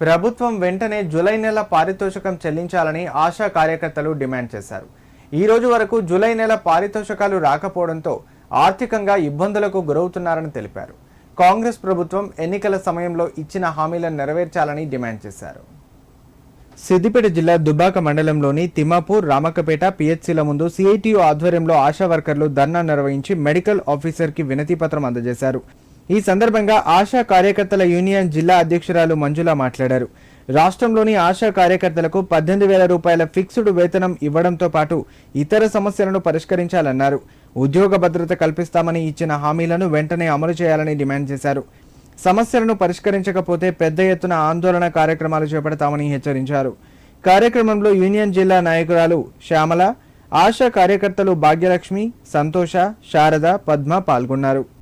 ప్రభుత్వం వెంటనే జూలై నెల పారితోషికం చెల్లించాలని ఆశా కార్యకర్తలు డిమాండ్ చేశారు. ఈ రోజు వరకు జూలై నెల పారితోషికాలు రాకపోవడంతో ఆర్థికంగా ఇబ్బందులకు గురవుతున్నారని తెలిపారు. కాంగ్రెస్ ప్రభుత్వం ఎన్నికల సమయంలో ఇచ్చిన హామీలను నెరవేర్చాలని డిమాండ్ చేశారు. సిద్దిపేట జిల్లా దుబ్బాక మండలంలోని తిమాపూర్ రామక్కపేట పిహెచ్సిల ముందు సిఐటియు ఆధ్వర్యంలో ఆశా వర్కర్లు ధర్నా నిర్వహించి మెడికల్ ఆఫీసర్కి వినతిపత్రం అందజేశారు. ఈ సందర్భంగా ఆశా కార్యకర్తల యూనియన్ జిల్లా అధ్యక్షురాలు మంజుల మాట్లాడారు. రాష్ట్రంలోని ఆశా కార్యకర్తలకు పద్దెనిమిది వేల రూపాయల ఫిక్స్డ్ వేతనం ఇవ్వడంతో పాటు ఇతర సమస్యలను పరిష్కరించాలన్నారు. ఉద్యోగ భద్రత కల్పిస్తామని ఇచ్చిన హామీలను వెంటనే అమలు చేయాలని డిమాండ్ చేశారు. సమస్యలను పరిష్కరించకపోతే పెద్ద ఎత్తున ఆందోళన కార్యక్రమాలు చేపడతామని హెచ్చరించారు. కార్యక్రమంలో యూనియన్ జిల్లా నాయకురాలు శ్యామల ఆశా కార్యకర్తలు భాగ్యలక్ష్మి సంతోష శారద పద్మ పాల్గొన్నారు.